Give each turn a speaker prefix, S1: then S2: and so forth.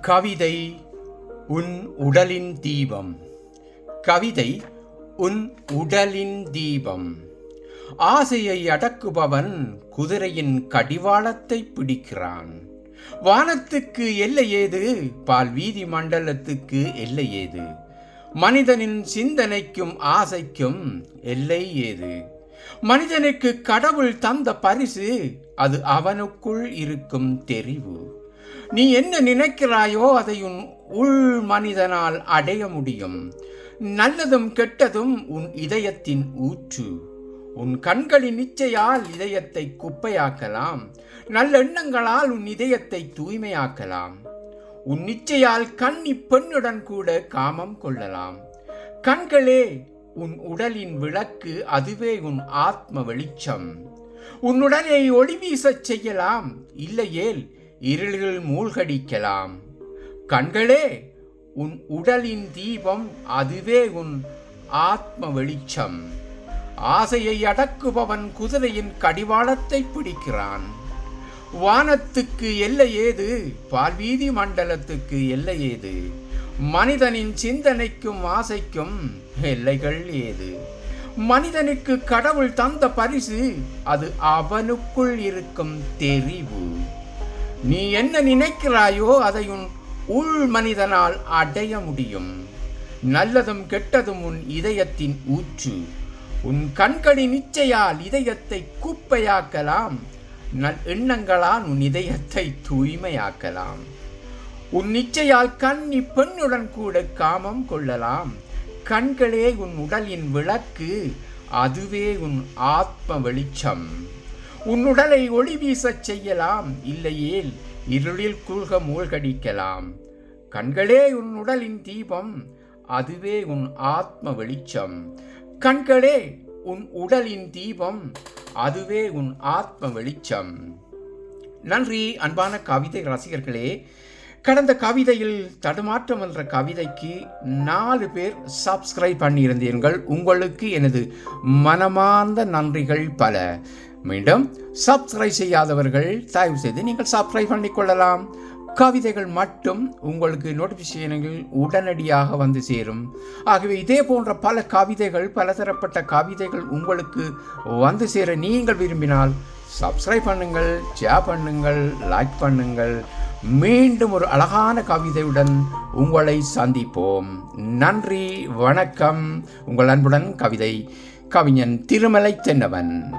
S1: கவிதை உன் உடலின் தீபம். கவிதை உன் உடலின் தீபம். ஆசையை அடக்குபவன் குதிரையின் கடிவாளத்தை பிடிக்கிறான். வானத்துக்கு எல்லை ஏது? பால் வீதி மண்டலத்துக்கு எல்லை ஏது? மனிதனின் சிந்தனைக்கும் ஆசைக்கும் எல்லை ஏது? மனிதனுக்கு கடவுள் தந்த பரிசு அது அவனுக்குள் இருக்கும் தெரிவு. நீ என்ன நினைக்கிறாயோ அதை உன் உள் மனிதனால் அடைய முடியும். நல்லதும் கெட்டதும் உன் இதயத்தின் ஊற்று. உன் கண்களின் இச்சையால் இதயத்தை குப்பையாக்கலாம். நல்லெண்ணங்களால் உன் இதயத்தை தூய்மையாக்கலாம். உன் நிச்சயால் கண்ணி பெண்ணுடன் கூட காமம் கொள்ளலாம். கண்களே உன் உடலின் விளக்கு அதுவே உன் ஆத்ம வெளிச்சம். உன்னுடனே ஒளி வீசச் செய்யலாம். இல்லையேல் இருளில் மூழ்கடிக்கலாம். கண்களே உன் உடலின் தீபம் அதுவே உன் ஆத்ம வெளிச்சம். ஆசையை அடக்குபவன் குதிரையின் கடிவாளத்தை பிடிக்கிறான். வானத்துக்கு எல்லை ஏது? பால்வீதி மண்டலத்துக்கு எல்லை ஏது? மனிதனின் சிந்தனைக்கும் ஆசைக்கும் எல்லைகள் ஏது? மனிதனுக்கு கடவுள் தந்த பரிசு அது அவனுக்குள் இருக்கும் தெரிவு. நீ என்ன நினைக்கிறாயோ அதை உன் உள் மனிதனால் அடைய முடியும். நல்லதும் கெட்டதும் உன் இதயத்தின் ஊற்று. உன் கண்களின் இச்சையால் இதயத்தை குப்பையாக்கலாம். நல் எண்ணங்களால் உன் இதயத்தை தூய்மையாக்கலாம். உன் நிச்சயால் கண்ணி பெண்ணுடன் கூட காமம் கொள்ளலாம். கண்களே உன் உடலின் விளக்கு. அதுவே உன் ஆத்ம வெளிச்சம். உன் உடலை ஒளி வீசச் செய்யலாம். இல்லையேல் இருளில் குழ்க மூழ்கடிக்கலாம் கண்களே உன் உடலின் தீபம் அதுவே உன் ஆத்ம வெளிச்சம். கண்களே உன் உடலின் தீபம் அதுவே உன் ஆத்ம வெளிச்சம். நன்றி அன்பான கவிதை ரசிகர்களே. கடந்த கவிதையில் தடுமாற்றம் என்ற கவிதைக்கு நாலு பேர் சப்ஸ்கிரைப் பண்ணியிருந்தீர்கள். உங்களுக்கு எனது மனமார்ந்த நன்றிகள் பல. மீண்டும் சப்ஸ்கிரைப் செய்யாதவர்கள் தயவு செய்து நீங்கள் சப்ஸ்கிரைப் பண்ணிக்கொள்ளலாம் கவிதைகள் மட்டும் உங்களுக்கு நோட்டிஃபிகேஷன்கள் உடனடியாக வந்து சேரும். ஆகவே இதே போன்ற பல கவிதைகள் பலதரப்பட்ட கவிதைகள் உங்களுக்கு வந்து சேர நீங்கள் விரும்பினால் சப்ஸ்கிரைப் பண்ணுங்கள் ஷேர் பண்ணுங்கள் லைக் பண்ணுங்கள். மீண்டும் ஒரு அழகான கவிதையுடன் உங்களை சந்திப்போம். நன்றி வணக்கம். உங்கள் அன்புடன் கவிதை கவிஞன் திருமலை தென்னவன்.